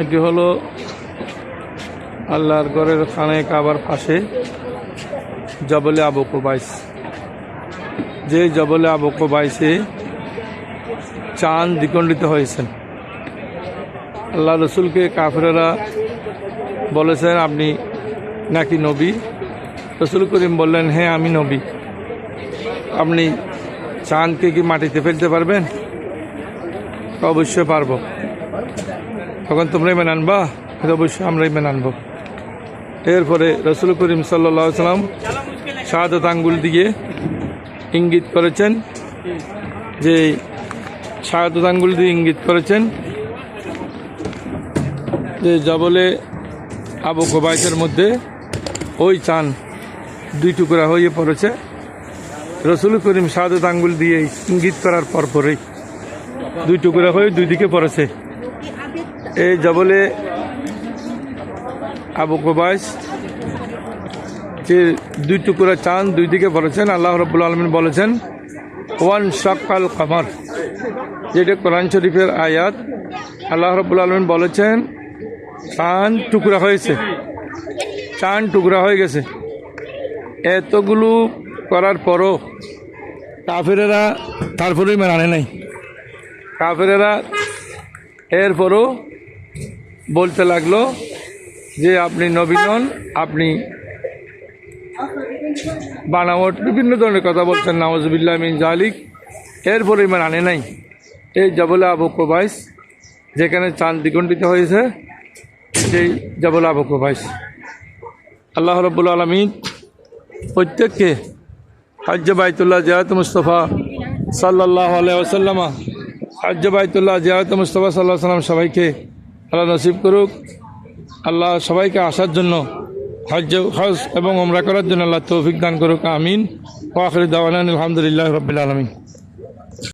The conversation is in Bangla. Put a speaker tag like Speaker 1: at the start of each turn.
Speaker 1: এটি হলো আল্লাহর ঘরের খানে কাবার পাশে জবলে আবু কোবাইস। যে জবলে আবু কোবাইসে চাঁদ দ্বিখণ্ডিত হয়েছেন। আল্লাহ রসুলকে কাফেরা বলেছেন, আপনি নাকি নবী? রসুল করিম বললেন হ্যাঁ আমি নবী। আপনি চাঁদকে কি মাটিতে ফেলতে পারবেন? অবশ্যই পারব। তখন তোমরাই মেনে আনবা? এটা অবশ্যই আমরাই মেনে আনব। এরপরে রসুল করিম সাল্লা সাল্লাম শাহাদত আঙ্গুল দিয়ে ইঙ্গিত করেছেন যে শাহাদত আঙ্গুল দিয়ে ইঙ্গিত করেছেন যে জবলে আবু কবাইতের মধ্যে ওই চান দুই টুকরা হয়ে পড়েছে। রসুল করিম শাহাদত আঙ্গুল দিয়ে ইঙ্গিত করার পর পরেই দুই টুকরা হয়ে দুই দিকে পড়েছে। এই জবলে আবু কবাইস যে দুই টুকরা চাঁদ দুই দিকে পড়েছেন আল্লাহ রব্বুল আলমিন বলেছেন, ওয়ান শাকাল কামার যেটা কোরআন শরীফের আয়াত। আল্লাহ রব্বুল আলমিন বলেছেন, চাঁদ টুকরা হয়েছে, চাঁদ টুকরা হয়ে গেছে। এতগুলো করার পরও কাফেরেরা তারপরেই মানে নাই। কাফেরেরা এরপরও বলতে লাগল যে আপনি নবীন আপনি বানাওয়াট বিভিন্ন ধরনের কথা বলছেন নওয়াজবিল্লা মিন জালিক। এরপরে ইমান আনে নাই। এই জবলা আবু কোবাইস যেখানে চাঁদ দ্বিগণ্ডিত হয়েছে, সেই জবলা আবু কোবাইস আল্লাহ রব্বুল আলমিন প্রত্যেককে হজ্জ বাইতুল্লাহ জিয়াত মুস্তফা সাল্লাহ আলাইসাল্লামা হজ্জ বাইতুল্লাহ জিয়াত মুস্তফা সাল্লাহ সাল্লাম সবাইকে আল্লাহ নসিব করুক। আল্লাহ সবাইকে আসার জন্য হজ হজ এবং ওমরা করার জন্য আল্লাহ তৌফিক দান করুক। আমিন। ওয়াখরি দাওয়ান আলহামদুলিল্লাহ রবিল আলমিন।